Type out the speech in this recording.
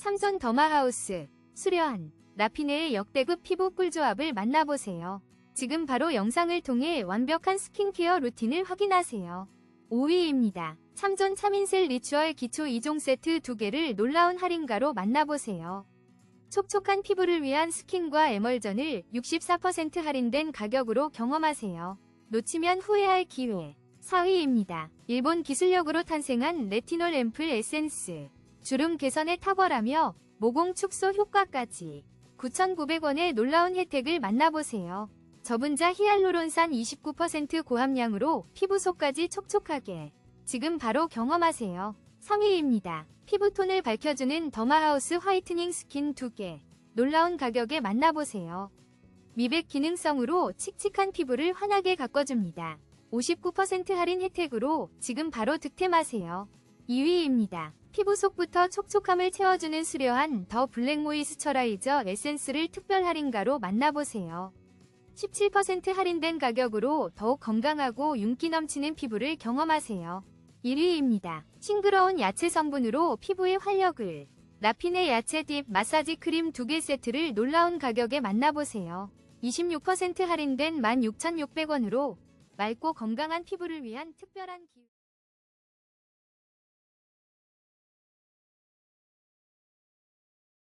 삼손 더마하우스, 수려한, 라피네의 역대급 피부 꿀조합을 만나보세요. 지금 바로 영상을 통해 완벽한 스킨케어 루틴을 확인하세요. 5위입니다. 참존 3인셀 리추얼 기초 2종 세트 2개를 놀라운 할인가로 만나보세요. 촉촉한 피부를 위한 스킨과 에멀전을 64% 할인된 가격으로 경험하세요. 놓치면 후회할 기회. 4위입니다. 일본 기술력으로 탄생한 레티놀 앰플 에센스. 주름 개선에 탁월하며 모공 축소 효과까지 9,900원의 놀라운 혜택을 만나보세요. 저분자 히알루론산 29% 고함량으로 피부 속까지 촉촉하게 지금 바로 경험하세요. 3위입니다. 피부톤을 밝혀주는 더마하우스 화이트닝 스킨 2개 놀라운 가격에 만나보세요. 미백 기능성으로 칙칙한 피부를 환하게 가꿔줍니다. 59% 할인 혜택으로 지금 바로 득템하세요. 2위입니다. 피부 속부터 촉촉함을 채워주는 수려한 더 블랙 모이스처라이저 에센스를 특별 할인가로 만나보세요. 17% 할인된 가격으로 더욱 건강하고 윤기 넘치는 피부를 경험하세요. 1위입니다. 싱그러운 야채 성분으로 피부의 활력을 라피네 야채 딥 마사지 크림 2개 세트를 놀라운 가격에 만나보세요. 26% 할인된 16,600원으로 맑고 건강한 피부를 위한 특별한 기회